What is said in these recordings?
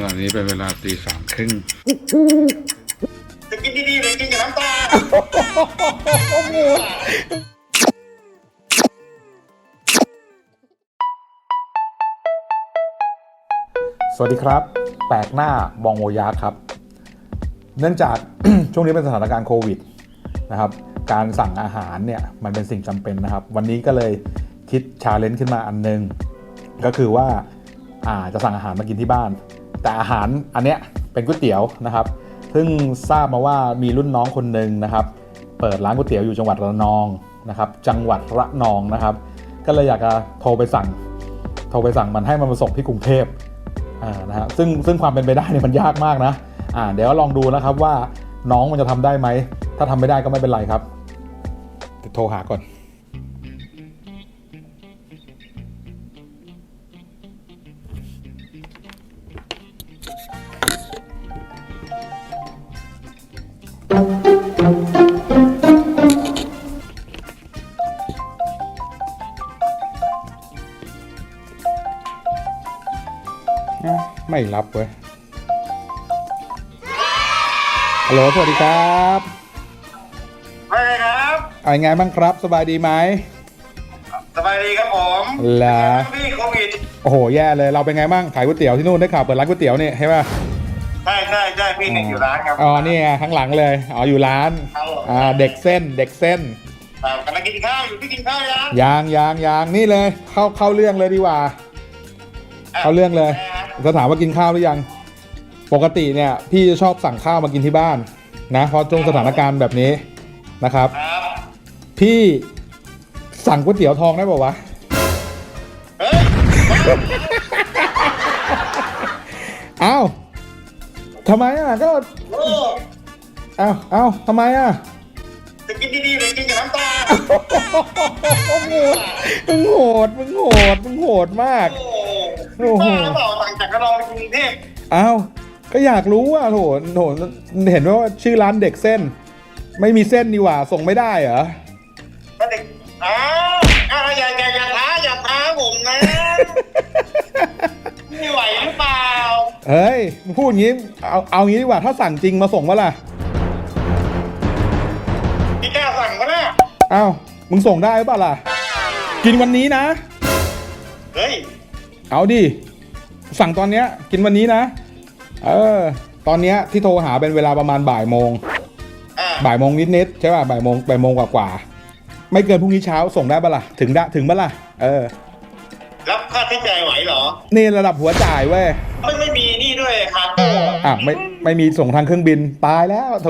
ขณะนี้เป็นเวลาตีสามครึ่งจะกินดีๆเลยกินกับน้ำตาสวัสดีครับ แปลกหน้าบองโอยาครับ เนื่องจาก ช่วงนี้เป็นสถานการณ์โควิดนะครับ การสั่งอาหารเนี่ยมันเป็นสิ่งจำเป็นนะครับ วันนี้ก็เลยคิดชาเลนจ์ขึ้นมาอันนึง ก็คือว่าอ่าจะสั่งอาหารมากินที่บ้าน แต่อาหารอันเนี้ยเป็นก๋วยเตี๋ยวนะครับ ซึ่งทราบมาว่ามีรุ่นน้องคนหนึ่งนะครับ เปิดร้านก๋วยเตี๋ยวอยู่จังหวัดระนองนะครับ จังหวัดระนองนะครับ ก็เลยอยากจะโทรไปสั่ง โทรไปสั่งมันให้มันมาส่งที่กรุงเทพอ่านะฮะซึ่งซึ่งความเป็นไปได้เนี่ยมันยากมากนะอ่าเดี๋ยวลองดูนะครับว่าน้องมันจะทำได้ไหม ถ้าทำไม่ได้ก็ไม่เป็นไรครับโทรหาก่อน ไม่รับเว้ยฮัลโหลสวัสดีครับไปครับเอายังไงบ้างครับ สบายดีไหมสบายดีครับผมเหรอพี่โควิด โอ้โห แย่เลย เราเป็นไงบ้าง ขายก๋วยเตี๋ยวที่นู่นได้ข่าวเปิดร้านก๋วยเตี๋ยวนี่ใช่ป่ะใช่ใช่ใช่พี่หนึ่งอยู่ร้านครับ อ๋อ นี่ไงข้างหลังเลย อ๋อ อยู่ร้านครับผมอ่า เด็กเส้น เด็กเส้นครับกำลังกินข้าวอยู่พี่กินข้าวยังยางยางยางนี่เลย เข้าเข้าเรื่องเลยดีกว่า เข้าเรื่องเลย จะถามว่ากินข้าวหรือยัง ปกติเนี่ยพี่จะชอบสั่งข้าวมากินที่บ้านนะเพราะช่วงสถานการณ์แบบนี้นะครับ ครับพี่สั่งก๋วยเตี๋ยวทองได้ป่าวะ เฮ้ยอ้าวทำไมอะก็โอ้อ้าวอ้าวทำไมอะ จะกินดีๆเลยกินกับน้ำตามึงโหดมึงโหดมึงโหดมาก โอ้ โหบ้าหรือเปล่าสั่งจากกระนองไปกรุงเทพอ้าวก็อยากรู้อะโถโถเห็นว่าชื่อร้านเด็กเส้น ไม่มีเส้นนี่หว่าส่งไม่ได้เหรอก็เด็กอ้าวอ้าวอย่าอย่าอย่าท้าอย่าท้าผมนะไม่ไหวหรือเปล่าเฮ้ยมึงพูดอย่างงี้เอาเอางี้ดีกว่าถ้าสั่งจริงมาส่งวะล่ะพี่กล้าสั่งก็ได้อ้าวมึงส่งได้หรือเปล่าล่ะ กินวันนี้นะ เฮ้ย เอาดิ สั่งตอนเนี้ยกินวันนี้นะ เออ ตอนเนี้ยที่โทรหาเป็นเวลาประมาณบ่ายโมง อ่าบ่ายโมงนิดๆใช่ป่ะบ่ายโมงบ่ายโมงกว่าๆไม่เกินพรุ่งนี้เช้าส่งได้ปะล่ะถึงได้ถึงปะล่ะเออรับค่าใช้จ่ายไหวเหรอ นี่ระดับหัวจ่ายเว้ยไม่ไม่มีนี่ด้วยครับอะไม่ไม่มีส่งทางเครื่องบินตายแล้วโถ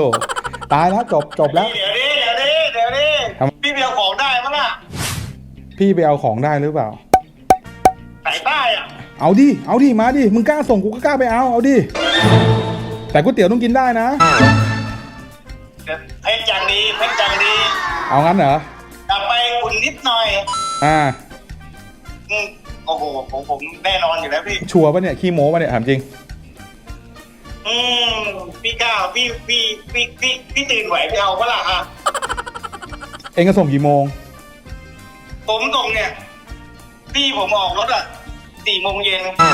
ตายแล้วจบจบแล้ว เดี๋ยวนี้เดี๋ยวนี้เดี๋ยวนี้ทำ พี่เบียร์ของได้มั้ยล่ะพี่ไปเอาของได้หรือเปล่าสายใต้อะ เอาดิ เอาดิ มาดิ มึงกล้าส่งกูก็กล้าไปเอา เอาดิ แต่ก๋วยเตี๋ยวต้องกินได้นะ เพชรจังดีเพชรจังดีเอางั้นเหรอ กลับไปอุ่นนิดหน่อยอ่า อืมโอ้โหผมผมแน่นอนอยู่แล้วพี่ ชัวร์ปะเนี่ย ขี้โม้ปะเนี่ยถามจริง อืมพี่ก้าวพี่พี่พี่พี่พี่ตื่นไหวพี่เอาปะล่ะอะเองก็ส่งกี่โมง ผมตรงเนี่ยพี่ผมออกรถอะ สี่โมงเย็นอ่า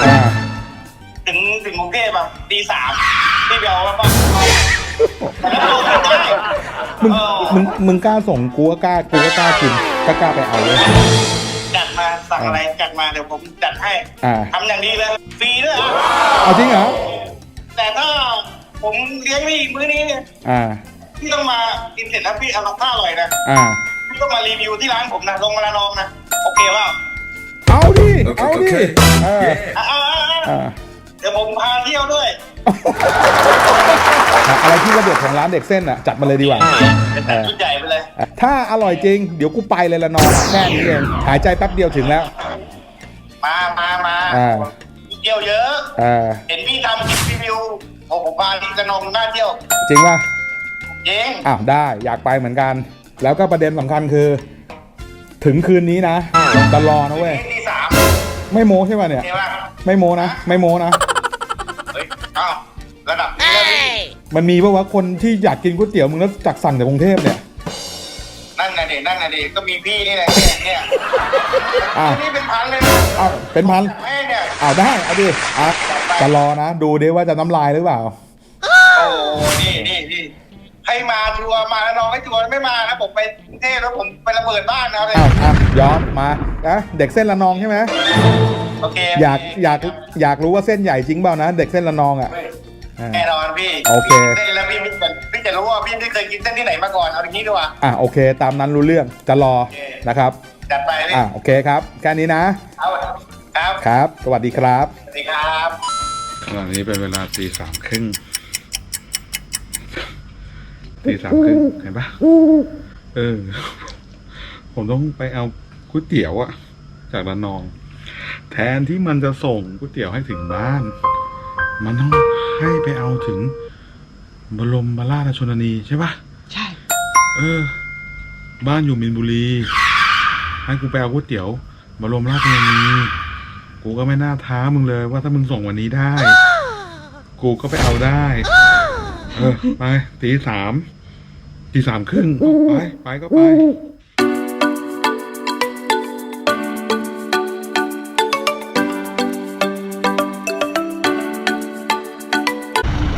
ถึงถึงกรุงเทพอะตีสามพี่ไปเอาปะปะแล้วลงไม่ได้มึงเออมึงมึงกล้าส่งกูก็กล้ากูก็กล้ากินก็กล้าไปเอาเลยจัดมาสั่งอะไรจัดมาเดี๋ยวผมจัดให้อ่าทำอย่างดีเลยฟรีด้วยอะเอาจริงเหรอแต่ถ้าผมเลี้ยงพี่มื้อนี้เนี่ยอ่า พี่ต้องมากินเสร็จแล้วพี่เอาข้าวอร่อยนะ อ่า พี่ต้องมารีวิวที่ร้านผมนะลงมาละนองนะโอเคเปล่า เอาดิเอาดิเอออะอะอะอะอ่าเดี๋ยวผมพาเที่ยวด้วยอะไรที่ระเบียบของร้านเด็กเส้นอะ จัดมาเลยดีกว่าเป็นแต่ชุดใหญ่ไปเลยถ้าอร่อยจริง เดี๋ยวกูไปเลยละนอนแค่นี้เองหายใจแป๊บเดียวถึงแล้ว มามามาอ่า เที่ยวเยอะอ่าเห็นพี่ทำคลิปรีวิวโอ้ผมพาที่ละนองน่าเที่ยวจริงป่ะเจ๊งอ้าวได้อยากไปเหมือนกัน แล้วก็ประเด็นสำคัญคือ ถึงคืนนี้นะตลอนะเว้ยที่สาม ไม่โม้ใช่ป่ะเนี่ยเห็นป่ะไม่โม้นะ ไม่โม้นะ เฮ้ยอ้าวระดับนี้แล้วพี่มันมีปะวะคนที่อยากกินก๋วยเตี๋ยวมึงแล้วจากสั่งจากกรุงเทพเนี่ย นั่นไงเด็นั่นไงอะดิก็มีพี่นี่แหละเนี่ยเนี่ยอ้าวนี่เป็นพันเลยนะอ้าวเป็นพันแม่เนี่ยอ้าวได้เอาดิอะจะรอนะ ดูดิว่าจะน้ำลายหรือเปล่า โอ้นี่นี่นี่ ให้มาชัวร์มาแล้วน้องให้ชัวร์ไม่มานะผมไปกรุงเทพแล้วผมไประเบิดบ้านนะเลยอ้าวอะยอมมานะเด็กเส้นละนองใช่ไหมโอเคอยากอยากอยากรู้ว่าเส้นใหญ่จริงเปล่านะ เด็กเส้นละนองอะอ่า แน่นอนพี่โอเคเส้นแล้วพี่พี่จะพี่จะรู้ว่าพี่ไม่เคยกินเส้นที่ไหนมาก่อนเอาอย่างนี้ดีกว่า อะโอเค ตามนั้นรู้เรื่องจะรอโอเค นะครับ จัดไปพี่อะโอเคครับแค่นี้นะเอาครับครับ สวัสดีครับ สวัสดีครับ ขณะนี้เป็นเวลาตีสามครึ่ง ตีสามครึ่งเห็นปะเออ ผมต้องไปเอาก๋วยเตี๋ยวอะจากระนอง แทนที่มันจะส่งก๋วยเตี๋ยวให้ถึงบ้าน มันต้องให้ไปเอาถึงบรมราชชนนีใช่ปะใช่ เออ บ้านอยู่มินบุรี ให้กูไปเอาก๋วยเตี๋ยวบรมราชชนนีกูก็ไม่น่าท้ามึงเลยว่าถ้ามึงส่งวันนี้ได้ กูก็ไปเอาได้ เออไปตีสาม ตีสามครึ่งไป ไปก็ไป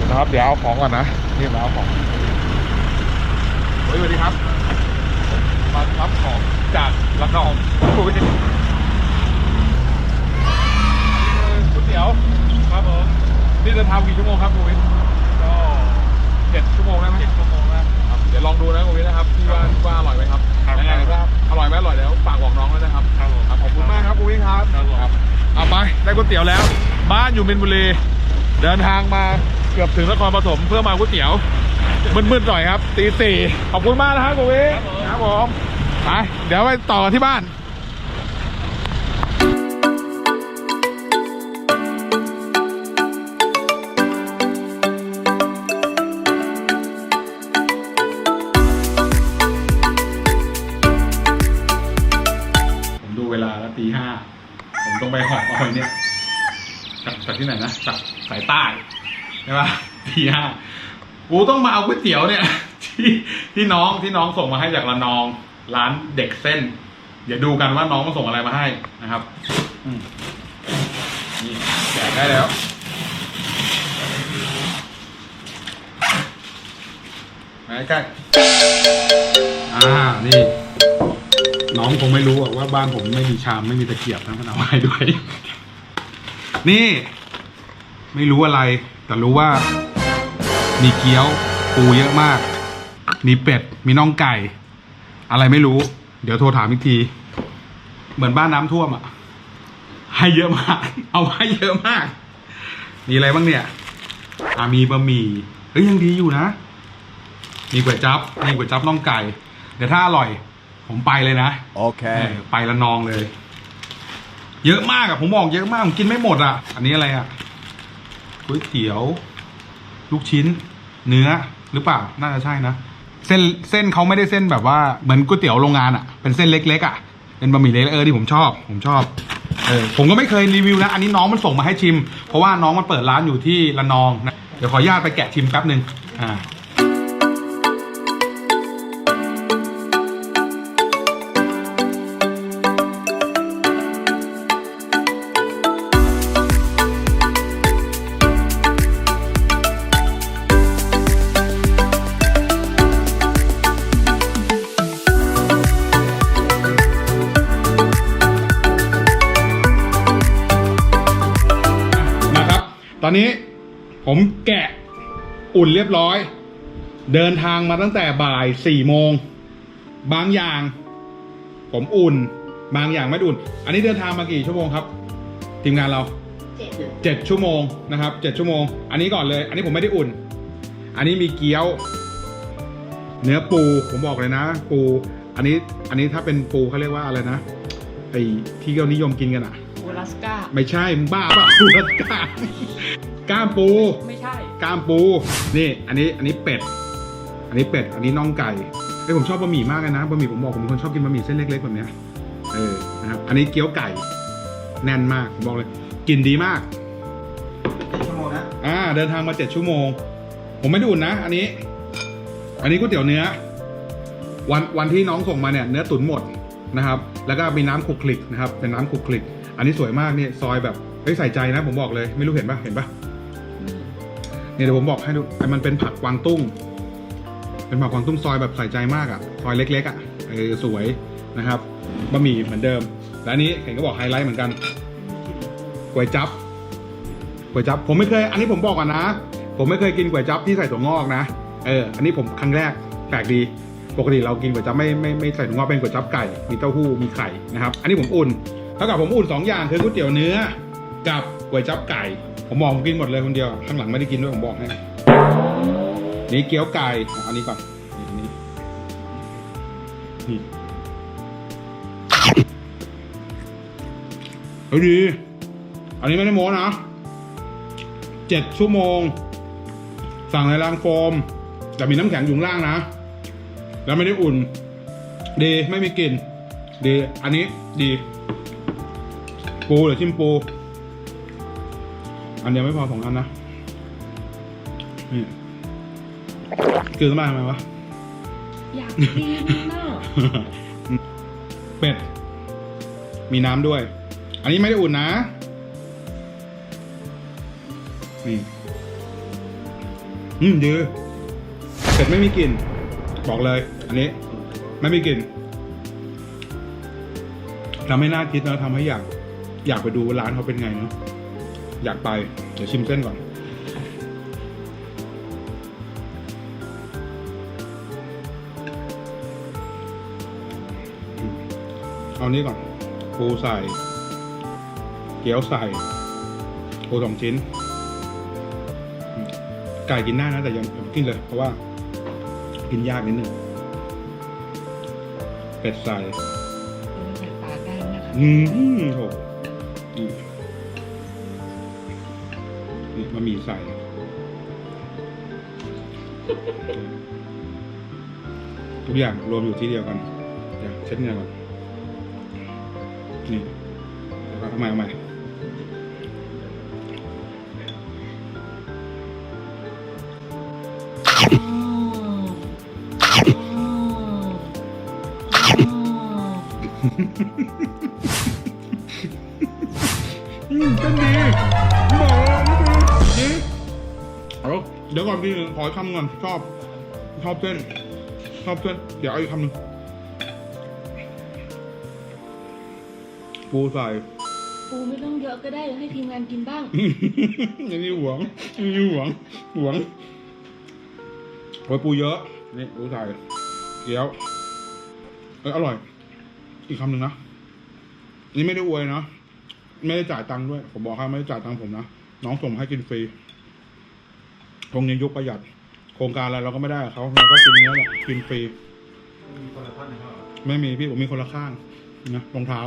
นะครับ เดี๋ยวเอาของก่อนนะนี่มาเอาของเฮ้ยสวัสดีครับ มารับของจากระนองคุยก๋วยเตี๋ยว ครับผม นี่เดินทางกี่ชั่วโมงครับคุณวิทย์ก็เจ็ดชั่วโมงได้ไหมเจ็ดชั่วโมงนะครับ เดี๋ยวลองดูนะคุณวิทย์นะครับที่ว่าว่าอร่อยไหมครับ ยังไงครับอร่อยไหมอร่อยแล้วฝากบอกน้องด้วยนะครับครับผมขอบคุณมากครับคุณวิทย์ครับครับเอาไปได้ก๋วยเตี๋ยวแล้ว บ้านอยู่มินบุรีเดินทางมาเกือบถึงนครปฐมเพื่อมาก๋วยเตี๋ยวมืดๆหน่อยครับตีสี่ขอบคุณมากนะครับคุณวิทย์ครับผมไปเดี๋ยวไปต่อกันที่บ้าน ที่ไหนนะจากสายใต้ใช่ปะตีห้ากูต้องมาเอาก๋วยเตี๋ยวเนี่ย ที่ที่น้องที่น้องส่งมาให้จากระนอง ร้านเด็กเส้น เดี๋ยวดูกันว่าน้องมาส่งอะไรมาให้นะครับนี่แจกได้แล้วมาใกล้อ่านี่น้องคงไม่รู้ว่าบ้านผมไม่มีชามไม่มีตะเกียบนะมันเอามาให้ด้วย นี่ ไม่รู้อะไร แต่รู้ว่า มีเกี๊ยว ปูเยอะมาก มีเป็ด มีน่องไก่ อะไรไม่รู้ เดี๋ยวโทรถามอีกที เหมือนบ้านน้ำท่วมอะให้เยอะมาก เอาให้เยอะมาก มีอะไรบ้างเนี่ยอ่ามีบะหมี่ เฮ้ยยังดีอยู่นะ มีก๋วยจั๊บมีก๋วยจั๊บน่องไก่ เดี๋ยวถ้าอร่อย ผมไปเลยนะเออ Okay. ไปละนองเลย เยอะมากอะผมบอกเยอะมาก ผมกินไม่หมดอะอันนี้อะไรอะ ก๋วยเตี๋ยว ลูกชิ้น เนื้อหรือเปล่าน่าจะใช่นะเส้นเส้นเขาไม่ได้เส้นแบบว่าเหมือนก๋วยเตี๋ยวโรงงานอะเป็นเส้นเล็กๆอะเป็นบะหมี่เล็กเออที่ผมชอบ ผมชอบเออผมก็ไม่เคยรีวิวนะ อันนี้น้องมันส่งมาให้ชิม เพราะว่าน้องมันเปิดร้านอยู่ที่ละนองนะเดี๋ยวขออนุญาตไปแกะชิมแป๊บหนึ่งอ่า อุ่นเรียบร้อย เดินทางมาตั้งแต่บ่ายสี่โมง บางอย่าง ผมอุ่น บางอย่างไม่อุ่น อันนี้เดินทางมากี่ชั่วโมงครับ ทีมงานเราเจ็ดชั่วโมงนะครับเจ็ดชั่วโมง อันนี้ก่อนเลย อันนี้ผมไม่ได้อุ่น อันนี้มีเกี๊ยว เนื้อปูผมบอกเลยนะ ปู อันนี้อันนี้ถ้าเป็นปูเขาเรียกว่าอะไรนะไอ้ที่เขานิยมกินกันอะโอลา สกาไม่ใช่มึงบ้าเปล่าปูรัดกล้ามกล้ามปู ไม่ใช่ กล้ามปู นี่ อันนี้อันนี้เป็ด อันนี้เป็ด อันนี้น่องไก่ไอยผมชอบบะหมี่มากเลยนะบะหมี่ผมบอกผมเป็นคนชอบกินบะหมี่เส้นเล็กๆแบบเนี้ยเออนะครับอันนี้เกี๊ยวไก่แน่นมากผมบอกเลยกินดีมากชั่วโมงนะอ่าเดินทางมาเจ็ดชั่วโมง ผมไม่ได้อุ่นนะ อันนี้ อันนี้ก๋วยเตี๋ยวเนื้อ วันวันที่น้องส่งมาเนี่ยเนื้อตุ๋นหมดนะครับ แล้วก็มีน้ำคลุกคลิกนะครับ เป็นน้ำคลุกคลิก อันนี้สวยมากนี่ซอยแบบเฮ้ยใส่ใจนะ ผมบอกเลยไม่รู้เห็นปะเห็นปะเนี่ยเดี๋ยวผมบอกให้ดูไอ้มันเป็นผักกวางตุ้ง เป็นผักกวางตุ้งซอยแบบใส่ใจมากอะ่ะซอยเล็กๆอะ่ะเออสวยนะครับบะหมี่เหมือนเดิม และอันนี้เห็นก็บอกไฮไลท์เหมือนกันก๋วยจับก๋วยจับผมไม่เคย อันนี้ผมบอกก่อนนะ ผมไม่เคยกินก๋วยจับที่ใส่ถั่วงอกนะเอออันนี้ผมครั้งแรกแปลกดีปกติเรากินก๋วยจับไม่ไม่ไม่ใส่ถั่วงอกเป็นก๋วยจับไก่ มีเต้าหู้มีไข่นะครับ อันนี้ผมอุ่น เท่ากับผมอุ่นสองอย่างคือก๋วยเตี๋ยวเนื้อ กับก๋วยจับไก่ ผมบอกผมกินหมดเลยคนเดียวข้างหลังไม่ได้กินด้วยผมบอกให้นี่เกี๊ยวไก่อันนี้ก่อนนี่นี่นี่เฮ้ยดี อันนี้ไม่ได้โม้นะเจ็ดชั่วโมง สั่งในรางโฟม แต่มีน้ำแข็งอยู่ข้างล่างนะ แล้วไม่ได้อุ่น ดี ไม่มีกลิ่น ดี อันนี้ดี ปูหรือชิมปู อันเดียวไม่พอสองอันนะ นี่คือมาทำไมวะ อยากกินน่ะเป็ด มีน้ำด้วย อันนี้ไม่ได้อุ่นนะ นี่อืมดีเป็ดไม่มีกลิ่น บอกเลย อันนี้ ไม่มีกลิ่นทำให้น่าคิดนะทำให้อยาก อยากไปดูร้านเขาเป็นไงเนาะอยากไป เดี๋ยวชิมเส้นก่อน เอานี้ก่อนปูใส่ เกี๊ยวใส่ปูสองชิ้นอืมไก่กินได้นะแต่ยังยังกินเลย เพราะว่า กินยากนิดนึงเป็ดใส่ใส่ปากได้นะคะอืมโห นี่นี่มามีใส่ทุกอย่างรวมอยู่ที่เดียวกันเดี๋ยวเช็ดเหงื่อก่อนนี่เดี๋ยวก่อนทำไมเอาใหม่ อืมเป็นดีบอกเลยนี่เอาเดี๋ยวก่อนพี่ขออีกคำก่อนชอบ ชอบเส้น ชอบเส้น เดี๋ยวเอาอีกคำหนึ่งปูใส่ ปูไม่ต้องเยอะก็ได้เดี๋ยวให้ทีมงานกินบ้าง อย่างนี้หวงอย่างนี้หวงหวงโอ้ยปูเยอะ นี่ปูใส่เกี๊ยวเอยอร่อย อีกคำหนึ่งนะ นี่ไม่ได้อวยนะ ไม่ได้จ่ายตังค์ด้วย ผมบอกให้ไม่ได้จ่ายตังค์ผมนะ น้องส่งมาให้กินฟรีตรงนี้ยุคประหยัด โครงการอะไรเราก็ไม่ได้กับเขาเราก็กินเนี้ยแหละกินฟรีไม่มีพี่ผมมีคนละข้างนะรองเท้า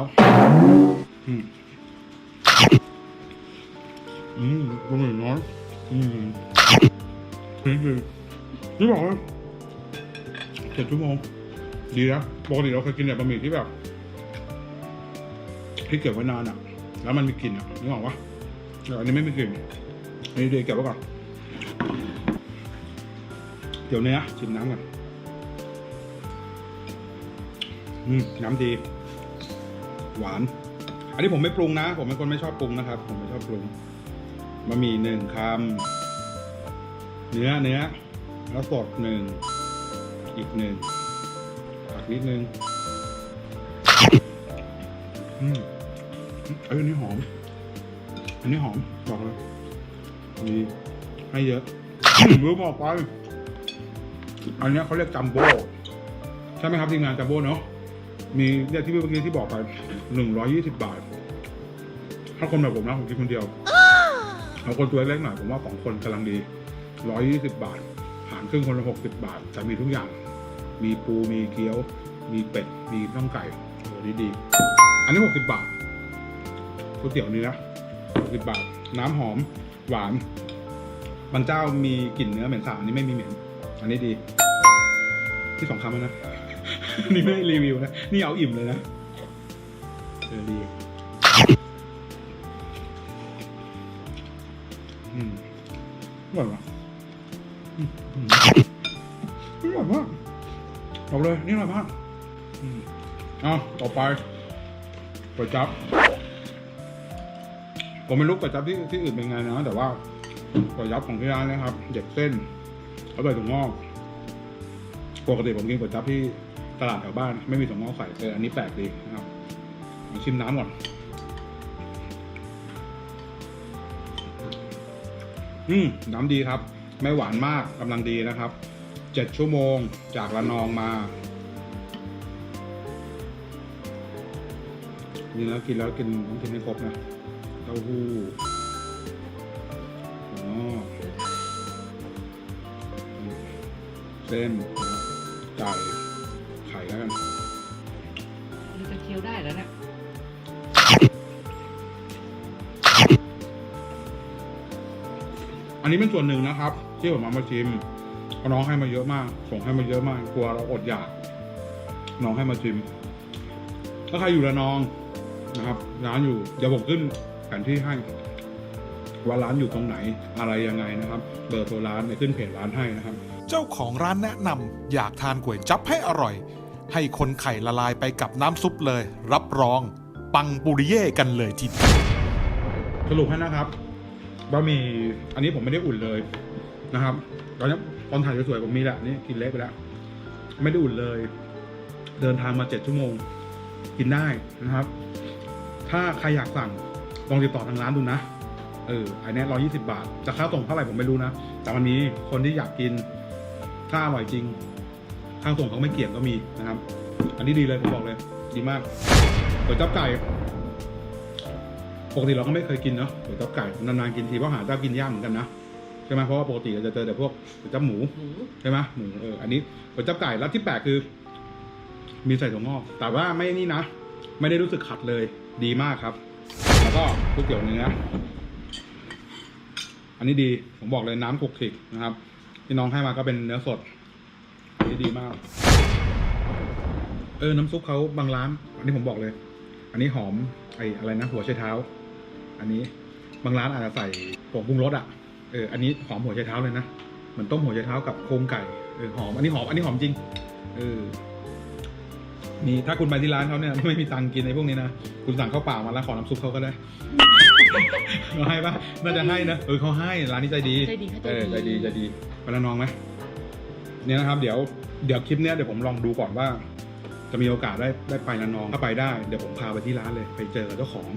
อืมอืมบะหมี่น้อยอืมดีดีนี่บอกว่าเจ็ดชั่วโมง ดีนะปกติเราเคยกินแบบบะหมี่ที่แบบที่เก็บไว้นานอะ แล้วมันมีกลิ่นอะนึกออกปะแต่อันนี้ไม่มีกลิ่นอันนี้ดีเก็บไว้ก่อนเดี๋ยวเนี้ยชิมน้ำก่อนอืมน้ำดี หวาน อันนี้ผมไม่ปรุงนะ ผมเป็นคนไม่ชอบปรุงนะครับ ผมไม่ชอบปรุงบะหมี่หนึ่งคำเนื้อเนื้อแล้วสดหนึ่งอีกหนึ่งผักนิดนึงอืม เอ้ยอันนี้หอม อันนี้หอมบอกเลยมีให้เยอะรู้บอกไปอันนี้เขาเรียกจัมโบ้ใช่ไหมครับทีมงานจัมโบ้เนาะมีเนี่ยที่เมื่อกี้ที่บอกไปหนึ่งร้อยยี่สิบบาท ถ้าคนแบบผมนะผมกินคนเดียวเอาคนตัวเล็กหน่อยผมว่าสองคนกำลังดีร้อยยี่สิบบาทหารครึ่งคนละหกสิบบาทแต่มีทุกอย่าง มีปูมีเกี๊ยว มีเป็ด มีน่องไก่โอ้ดีดีๆอันนี้หกสิบบาท ก๋วยเตี๋ยวเนี้นะหกสิบบาท น้ำหอม หวาน บางเจ้ามีกลิ่นเนื้อเหม็นสาบอันนี้ไม่มีเหม็น อันนี้ดี ที่สองคำแล้วนะ นี่ไม่ได้รีวิวนะ นี่เอาอิ่มเลยนะเออดีอืมอร่อยวะอืมอืมอร่อยมากบอกเลย นี่อร่อยมากอืมเอาต่อไปก๋วยจั๊บ ผมไม่รู้ก๋วยจั๊บที่ที่อื่นเป็นไงนะ แต่ว่าก๋วยจั๊บของที่ร้านนะครับ เด็กเส้นเขาใส่ถั่วงอก ปกติผมกินก๋วยจั๊บที่ตลาดแถวบ้าน ไม่มีถั่วงอกใส่เอออันนี้แปลกดีนะครับมาชิมน้ำก่อน อืมน้ำดีครับ ไม่หวานมากกำลังดีนะครับเจ็ดชั่วโมงจากระนองมานี่แล้วกินแล้วกินต้องกินให้ครบนะ ต้าหู้อ๋อเส้นไก่ไข่แล้วกันเราจะเคี้ยวได้แล้วนะอันนี้เป็นส่วนหนึ่งนะครับที่ผมเอามาชิมเพราะน้องให้มาเยอะมาก ส่งให้มาเยอะมากกลัวเราอดอยาก น้องให้มาชิม ถ้าใครอยู่ระนองนะครับ ร้านอยู่เดี๋ยวผมขึ้นแผนที่ให้ว่าร้านอยู่ตรงไหนอะไรยังไงนะครับ เบอร์โทรร้านในขึ้นเพจร้านให้นะครับ เจ้าของร้านแนะนำอยากทานก๋วยจั๊บให้อร่อย ให้คนไข่ละลายไปกับน้ำซุปเลย รับรอง ปังปุริเย่กันเลยทีเดียว สรุปให้นะครับบะหมี่อันนี้ผมไม่ได้อุ่นเลยนะครับ ตอนนี้ตอนถ่ายสวยๆผมมีแหละนี่กินเละไปแล้ว ไม่ได้อุ่นเลย เดินทางมาเจ็ดชั่วโมง กินได้นะครับ ถ้าใครอยากสั่ง ลองติดต่อทางร้านดูนะ เอออันนี้ร้อยี่สิบาท จะค่าส่งเท่าไหร่ผมไม่รู้นะ แต่มันมีคนที่อยากกินถ้าอร่อยจริงค่าส่งเขาไม่เกี่ยงก็มีนะครับ อันนี้ดีเลยผมบอกเลย ดีมากก๋วยจั๊บไก่ปกติเราก็ไม่เคยกินเนาะก๋วยจั๊บไก่นานๆกินทีเพราะหาเจ้ากินยากเหมือนกันนะใช่ไหมเพราะว่าปกติเราจะเจอแต่พวกก๋วยจั๊บหมูใช่ไหมหมูเอออันนี้ก๋วยจั๊บไก่แล้วที่แปลกคือ มีใส่ถั่วงอก แต่ว่าไม่นี่นะ ไม่ได้รู้สึกขัดเลย ดีมากครับ แล้วก็ก๋วยเตี๋ยวเนื้อ อันนี้ดี ผมบอกเลยน้ำคลุกคลิกนะครับ ที่น้องให้มาก็เป็นเนื้อสด อันนี้ดีมาก เออ น้ำซุปเขาบางร้าน อันนี้ผมบอกเลย อันนี้หอม ไอ้อะไรนะ หัวไชเท้า อันนี้บางร้านอาจจะใส่ผงปรุงรสอะ เออ อันนี้หอมหัวไชเท้าเลยนะ เหมือนต้มหัวไชเท้ากับโครงไก่ เออ หอม อันนี้หอม อันนี้หอมจริง เออ นี่ถ้าคุณไปที่ร้านเขาเนี่ยไม่มีตังค์กินในพวกนี้นะ คุณสั่งข้าวเปล่ามาแล้วขอน้ำซุปเขาก็ได้ เขาให้ปะน่าจะให้นะ เออเขาให้ร้านนี้ใจดีใจดีค่ะเออใจใจดีดีใจดีไปละน้องไหมเนี่ยนะครับ เดี๋ยวเดี๋ยวคลิปเนี้ยเดี๋ยวผมลองดูก่อนว่า จะมีโอกาสได้ได้ไปละน้องถ้าไปได้เดี๋ยวผมพาไปที่ร้านเลย ไปเจอกับเจ้าของ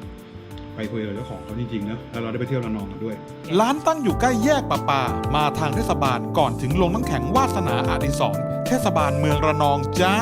ไปคุยกับเจ้าของเขาจริงๆนะแล้วเราได้ไปเที่ยวละนองกันด้วย ร้านตั้งอยู่ใกล้แยกประปา มาทางเทศบาลก่อนถึงลงน้ำแข็งวาสนาอาดิสรณ์เทศบาลเมืองระนองจ้า